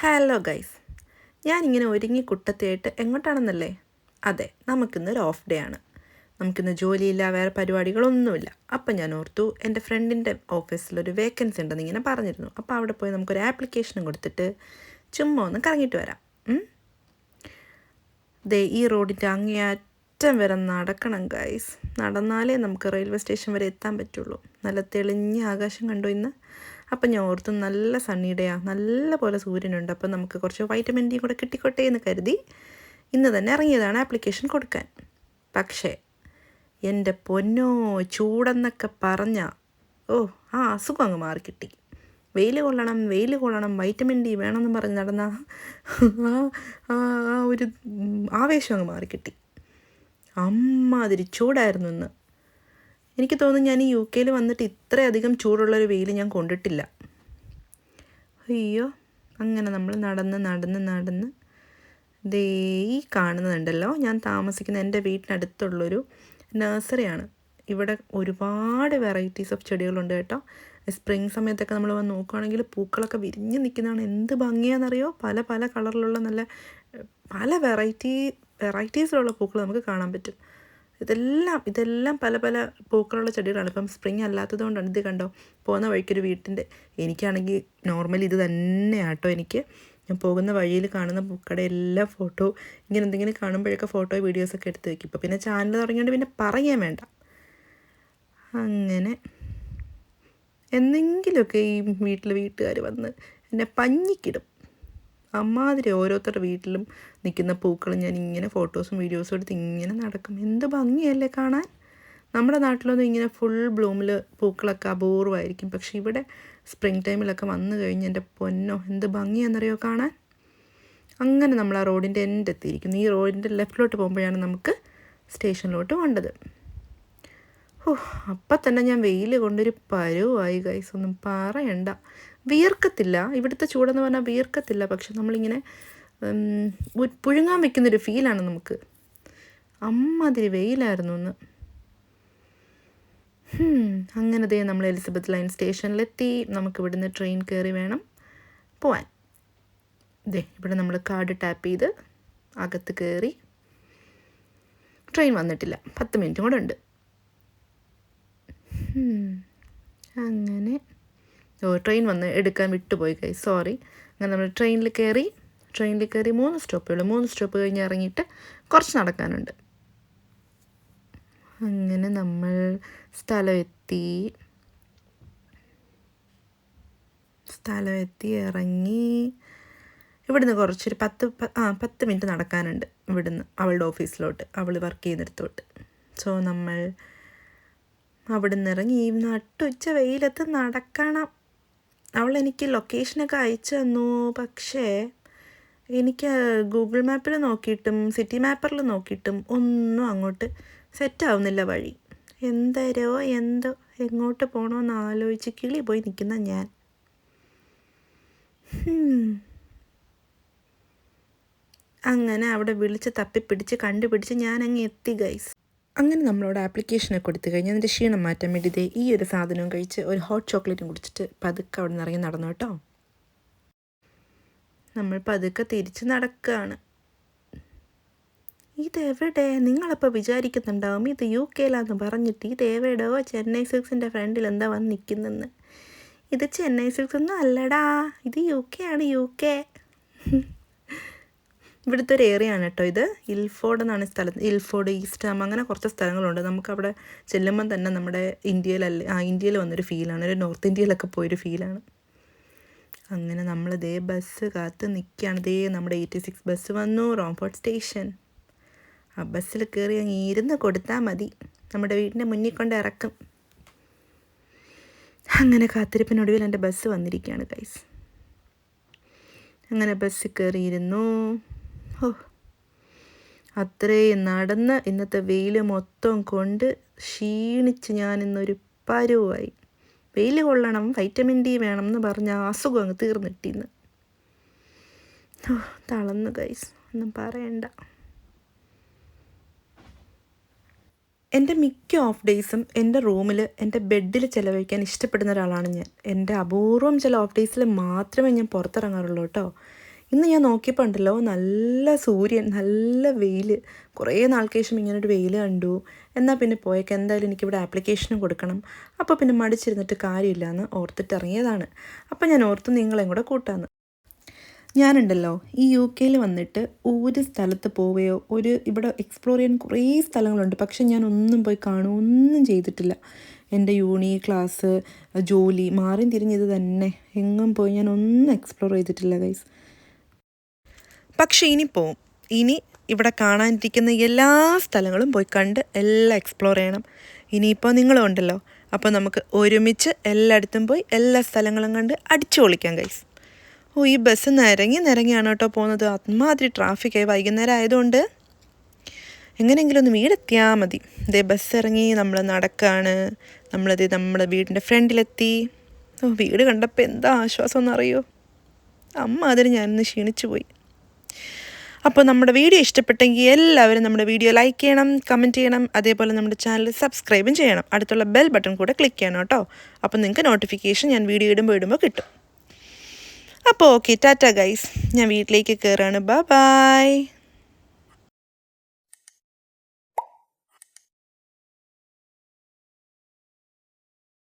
Hello guys ഞാനിങ്ങനെ ഒരുങ്ങി കുട്ടത്തിയായിട്ട് എങ്ങോട്ടാണെന്നല്ലേ? അതെ നമുക്കിന്ന് ഒരു ഓഫ് ഡേ ആണ്. നമുക്കിന്ന് ജോലിയില്ല വേറെ പരിപാടികളൊന്നുമില്ല. അപ്പം ഞാൻ ഓർത്തു എന്റെ ഫ്രണ്ടിന്റെ ഓഫീസിലൊരു വേക്കൻസി ഉണ്ടെന്ന് ഇങ്ങനെ പറഞ്ഞിരുന്നു. അപ്പോൾ അവിടെ പോയി നമുക്കൊരു ആപ്ലിക്കേഷനും കൊടുത്തിട്ട് ചുമ്മാ ഒന്ന് കറങ്ങിയിട്ട് വരാം? ദേ ഈ റോഡിന്റെ അങ്ങേയറ്റം വരെ നടക്കണം ഗൈസ് നടന്നാലേ നമുക്ക് റെയിൽവേ സ്റ്റേഷൻ വരെ എത്താൻ പറ്റുള്ളൂ. നല്ല തെളിഞ്ഞ ആകാശം കണ്ടു ഇന്ന്? അപ്പം ഞാൻ ഓർത്തു നല്ല സണ്ണി ഡേയാ നല്ല പോലെ സൂര്യനുണ്ട്. അപ്പം നമുക്ക് കുറച്ച് വൈറ്റമിൻ ഡി കൂടെ കിട്ടിക്കോട്ടെ എന്ന് കരുതി ഇന്ന് തന്നെ ഇറങ്ങിയതാണ് ആപ്ലിക്കേഷൻ കൊടുക്കാൻ. പക്ഷേ എന്റെ പൊന്നോ ചൂടെന്നൊക്കെ പറഞ്ഞ ഓ ആ അസുഖം അങ്ങ് മാറിക്കിട്ടി വെയിൽ കൊള്ളണം വെയിൽ കൊള്ളണം വൈറ്റമിൻ ഡി വേണമെന്ന് പറഞ്ഞ് നടന്ന ആ ഒരു ആവേശം അങ്ങ് മാറിക്കിട്ടി അമ്മാതിരി ചൂടായിരുന്നു ഇന്ന്. എനിക്ക് തോന്നുന്നു ഞാൻ ഈ യു കെയിൽ വന്നിട്ട് ഇത്രയധികം ചൂടുള്ളൊരു വെയിൽ ഞാൻ കൊണ്ടിട്ടില്ല. അയ്യോ അങ്ങനെ നമ്മൾ നടന്ന് നടന്ന് നടന്ന് ദേ ഈ കാണുന്നതുണ്ടല്ലോ ഞാൻ താമസിക്കുന്ന എന്റെ വീട്ടിനടുത്തുള്ളൊരു നഴ്സറിയാണ്. ഇവിടെ ഒരുപാട് വെറൈറ്റീസ് ഓഫ് ചെടികളുണ്ട് കേട്ടോ. സ്പ്രിങ് സമയത്തൊക്കെ നമ്മൾ വന്ന് നോക്കുകയാണെങ്കിൽ പൂക്കളൊക്കെ വിരിഞ്ഞ് നിൽക്കുന്നതാണ്. എന്ത് ഭംഗിയാണെന്നറിയോ? പല പല കളറിലുള്ള നല്ല പല വെറൈറ്റി വെറൈറ്റീസിലുള്ള പൂക്കൾ നമുക്ക് കാണാൻ പറ്റും. ഇതെല്ലാം ഇതെല്ലാം പല പല പൂക്കളുള്ള ചെടികളാണ്. ഇപ്പം സ്പ്രിങ് അല്ലാത്തത് കൊണ്ടാണ് ഇത് കണ്ടോ? പോകുന്ന വഴിക്കൊരു വീട്ടിന്റെ എനിക്കാണെങ്കിൽ നോർമലി ഇത് തന്നെയാട്ടോ എനിക്ക്. ഞാൻ പോകുന്ന വഴിയിൽ കാണുന്ന പൂക്കടെ എല്ലാ ഫോട്ടോ ഇങ്ങനെ എന്തെങ്കിലും കാണുമ്പോഴൊക്കെ ഫോട്ടോ വീഡിയോസൊക്കെ എടുത്ത് വെക്കും. ഇപ്പോൾ പിന്നെ ചാനൽ തുടങ്ങിയോണ്ട് പിന്നെ പറയാൻ വേണ്ട. അങ്ങനെ എന്തെങ്കിലുമൊക്കെ ഈ വീട്ടിൽ വീട്ടുകാർ വന്ന് എന്നെ പഞ്ഞിക്കിടും. അമ്മാതിരി ഓരോരുത്തരുടെ വീട്ടിലും നിൽക്കുന്ന പൂക്കളും ഞാൻ ഇങ്ങനെ ഫോട്ടോസും വീഡിയോസും എടുത്ത് ഇങ്ങനെ നടക്കും. എന്ത് ഭംഗിയല്ലേ കാണാൻ? നമ്മുടെ നാട്ടിലൊന്നും ഇങ്ങനെ ഫുൾ ബ്ലൂമിൽ പൂക്കളൊക്കെ അപൂർവമായിരിക്കും പക്ഷേ ഇവിടെ സ്പ്രിങ് ടൈമിലൊക്കെ വന്നു കഴിഞ്ഞ് എന്റെ പൊന്നോ എന്ത് ഭംഗിയാണെന്നറിയോ കാണാൻ? അങ്ങനെ നമ്മൾ ആ റോഡിന്റെ എൻഡ് എത്തിയിരിക്കുന്നു. ഈ റോഡിന്റെ ലെഫ്റ്റിലോട്ട് പോകുമ്പോഴാണ് നമുക്ക് സ്റ്റേഷനിലോട്ട് പോകേണ്ടത്. ഓ അപ്പം തന്നെ ഞാൻ വെയിൽ കൊണ്ടൊരു പരുവായി ഗൈസ് ഒന്നും പറയണ്ട. വിയർക്കത്തില്ല. ഇവിടുത്തെ ചൂടെന്ന് പറഞ്ഞാൽ വിയർക്കത്തില്ല. പക്ഷെ നമ്മളിങ്ങനെ പുഴുങ്ങാൻ വെക്കുന്നൊരു ഫീലാണ് നമുക്ക്. അമ്മാതിരി വെയിലായിരുന്നു ഒന്ന് അങ്ങനെ ദേ നമ്മൾ എലിസബത്ത് ലൈൻ സ്റ്റേഷനിലെത്തി. നമുക്ക് ഇവിടുന്ന് ട്രെയിൻ കയറി വേണം പോവാൻ. ദേ ഇവിടെ നമ്മൾ കാർഡ് ടാപ്പ് ചെയ്ത് അകത്ത് കയറി ട്രെയിൻ വന്നിട്ടില്ല. പത്ത് മിനിറ്റും കൂടെ ഉണ്ട്. അങ്ങനെ ഓ ട്രെയിൻ വന്ന് എടുക്കാൻ വിട്ടുപോയി കൈ സോറി അങ്ങനെ നമ്മൾ ട്രെയിനിൽ കയറി ട്രെയിനിൽ കയറി മൂന്ന് സ്റ്റോപ്പുകൾ മൂന്ന് സ്റ്റോപ്പ് കഴിഞ്ഞ് ഇറങ്ങിയിട്ട് കുറച്ച് നടക്കാനുണ്ട്. അങ്ങനെ നമ്മൾ സ്ഥലം എത്തി സ്ഥലം എത്തി ഇറങ്ങി. ഇവിടുന്ന് കുറച്ചൊരു പത്ത് ആ പത്ത് മിനിറ്റ് നടക്കാനുണ്ട് ഇവിടുന്ന് അവളുടെ ഓഫീസിലോട്ട്. അവൾ വർക്ക് ചെയ്യുന്നിടത്തോട്ട്. സോ നമ്മൾ അവിടുന്ന് ഇറങ്ങി. ഈ നട്ടുച്ച വെയിലത്ത് നടക്കണം. അവൾ എനിക്ക് ലൊക്കേഷനൊക്കെ അയച്ചു തന്നു. പക്ഷേ എനിക്ക് ഗൂഗിൾ മാപ്പിൽ നോക്കിയിട്ടും സിറ്റി മാപ്പറിൽ നോക്കിയിട്ടും ഒന്നും അങ്ങോട്ട് സെറ്റാവുന്നില്ല വഴി. എന്തരോ എന്തോ എങ്ങോട്ട് പോകണമെന്ന് ആലോചിച്ച് കിളി പോയി നിൽക്കുന്ന ഞാൻ. അങ്ങനെ അവിടെ വിളിച്ച് തപ്പിപ്പിടിച്ച് കണ്ടുപിടിച്ച് ഞാൻ അങ്ങ് എത്തി ഗൈസ് അങ്ങനെ നമ്മളോട് ആപ്ലിക്കേഷനൊക്കെ കൊടുത്തു കഴിഞ്ഞാൽ അതിന്റെ ക്ഷീണം മാറ്റാൻ വേണ്ടി ഈ ഒരു സാധനവും കഴിച്ച് ഒരു ഹോട്ട് ചോക്ലേറ്റും കുടിച്ചിട്ട് പതുക്കെ അവിടെ നിന്ന് ഇറങ്ങി നടന്നു കേട്ടോ. നമ്മൾ പതുക്കെ തിരിച്ച് നടക്കുകയാണ് ഇതെവിടെ? നിങ്ങളപ്പോൾ വിചാരിക്കുന്നുണ്ടാവും ഇത് യു കെയിലാന്ന് പറഞ്ഞിട്ട് ഇത് എവിടെയോ ചെന്നൈ സിൽക്സിന്റെ ഫ്രണ്ടിൽ എന്താ വന്ന് നിൽക്കുന്നെന്ന്. ഇത് ചെന്നൈ സിൽക്സ് ഒന്നും അല്ലടാ. ഇത് യു കെ ആണ് യു കെ. ഇവിടുത്തെ ഒരു ഏരിയ ആണ് കേട്ടോ ഇത്. ഇൽഫോർഡ് എന്നാണ് സ്ഥലം. ഇൽഫോർഡ് ഈസ്റ്റ് അങ്ങനെ കുറച്ച് സ്ഥലങ്ങളുണ്ട്. നമുക്ക് അവിടെ ചെല്ലുമ്പം തന്നെ നമ്മുടെ ഇന്ത്യയിലല്ല ആ ഇന്ത്യയിൽ വന്നൊരു ഫീലാണ് ഒരു നോർത്ത് ഇന്ത്യയിലൊക്കെ പോയൊരു ഫീലാണ് അങ്ങനെ നമ്മൾ ദേ ബസ് കാത്ത് നിൽക്കുകയാണ് ദേ നമ്മുടെ എയ്റ്റി സിക്സ് ബസ് വന്നു. റോംഫോർട്ട് സ്റ്റേഷൻ ആ ബസ്സിൽ കയറി അങ്ങ് ഇരുന്ന് കൊടുത്താൽ മതി. നമ്മുടെ വീടിന്റെ മുന്നിൽ കൊണ്ട് ഇറക്കും. അങ്ങനെ കാത്തിരിപ്പിനൊടുവിൽ എന്റെ ബസ് വന്നിരിക്കുകയാണ് ഗൈസ് അങ്ങനെ ബസ്സിൽ കയറിയിരുന്നു അത്രയും നടന്ന് ഇന്നത്തെ വെയിൽ മൊത്തം കൊണ്ട് ക്ഷീണിച്ച് ഞാൻ ഇന്നൊരു പരുവായി. വെയിൽ കൊള്ളണം വൈറ്റമിൻ ഡി വേണം എന്ന് പറഞ്ഞ അസുഖം അങ്ങ് തീർന്നിട്ടിന്ന്. തളന്നു ഗൈസ് ഒന്നും പറയണ്ട. എന്റെ മിക്ക ഓഫ് ഡേയ്സും എന്റെ റൂമിൽ എന്റെ ബെഡിൽ ചിലവഴിക്കാൻ ഇഷ്ടപ്പെടുന്ന ഒരാളാണ് ഞാൻ. എന്റെ അപൂർവം ചില ഓഫ് ഡേയ്സിൽ മാത്രമേ ഞാൻ പുറത്തിറങ്ങാറുള്ളൂ കേട്ടോ. ഇന്ന് ഞാൻ നോക്കിയപ്പോൾ ഉണ്ടല്ലോ നല്ല സൂര്യൻ നല്ല വെയിൽ കുറേ നാൾക്ക് ശേഷം ഇങ്ങനെ ഒരു വെയിൽ കണ്ടു. എന്നാൽ പിന്നെ പോയേക്ക്. എന്തായാലും എനിക്കിവിടെ ആപ്ലിക്കേഷനും കൊടുക്കണം. അപ്പോൾ പിന്നെ മടിച്ചിരുന്നിട്ട് കാര്യമില്ല എന്ന് ഓർത്തിട്ട് ഇറങ്ങിയതാണ് അപ്പോൾ ഞാൻ ഓർത്ത് നിങ്ങളെയും കൂടെ കൂട്ടാന്ന്. ഞാനുണ്ടല്ലോ ഈ യു കെയിൽ വന്നിട്ട് ഒരു സ്ഥലത്ത് പോവുകയോ ഒരു ഇവിടെ എക്സ്പ്ലോർ ചെയ്യാൻ കുറേ സ്ഥലങ്ങളുണ്ട്. പക്ഷെ ഞാൻ ഒന്നും പോയി കാണുക ഒന്നും ചെയ്തിട്ടില്ല. എന്റെ യൂണി ക്ലാസ് ജോലി മാറിയും തിരിഞ്ഞത് തന്നെ. എങ്ങും പോയി ഞാൻ ഒന്നും എക്സ്പ്ലോർ ചെയ്തിട്ടില്ല ഗൈസ് പക്ഷേ ഇനി പോവും ഇനി ഇവിടെ കാണാനിരിക്കുന്ന എല്ലാ സ്ഥലങ്ങളും പോയി കണ്ട് എല്ലാം എക്സ്പ്ലോർ ചെയ്യണം. ഇനിയിപ്പോൾ നിങ്ങളും ഉണ്ടല്ലോ. അപ്പോൾ നമുക്ക് ഒരുമിച്ച് എല്ലായിടത്തും പോയി എല്ലാ സ്ഥലങ്ങളും കണ്ട് അടിച്ചു പൊളിക്കാം ഗൈസ് ഓ ഈ ബസ് നിരങ്ങി നിരങ്ങിയാണ് കേട്ടോ പോകുന്നത്. അത്മാതിരി ട്രാഫിക്കായി വൈകുന്നേരം ആയതുകൊണ്ട് എങ്ങനെയെങ്കിലും ഒന്ന് വീടെത്തിയാൽ മതി. ഇതേ ബസ് ഇറങ്ങി നമ്മൾ നടക്കുകയാണ് നമ്മളത് നമ്മുടെ വീടിന്റെ ഫ്രണ്ടിലെത്തി. ഓ വീട് കണ്ടപ്പോൾ എന്താ ആശ്വാസം എന്നറിയോ അമ്മ അതിന് ഞാനൊന്ന് ക്ഷീണിച്ചു പോയി അപ്പോൾ നമ്മുടെ വീഡിയോ ഇഷ്ടപ്പെട്ടെങ്കിൽ എല്ലാവരും നമ്മുടെ വീഡിയോ ലൈക്ക് ചെയ്യണം കമന്റ് ചെയ്യണം അതേപോലെ നമ്മുടെ ചാനൽ സബ്സ്ക്രൈബും ചെയ്യണം. അടുത്തുള്ള ബെൽ ബട്ടൺ കൂടെ ക്ലിക്ക് ചെയ്യണം കേട്ടോ. അപ്പോൾ നിങ്ങൾക്ക് നോട്ടിഫിക്കേഷൻ ഞാൻ വീഡിയോ ഇടുമ്പോൾ ഇടുമ്പോൾ കിട്ടും. അപ്പോൾ ഓക്കെ ടാറ്റ ഗൈസ് ഞാൻ വീട്ടിലേക്ക് കയറാണ് ബൈ ബായ്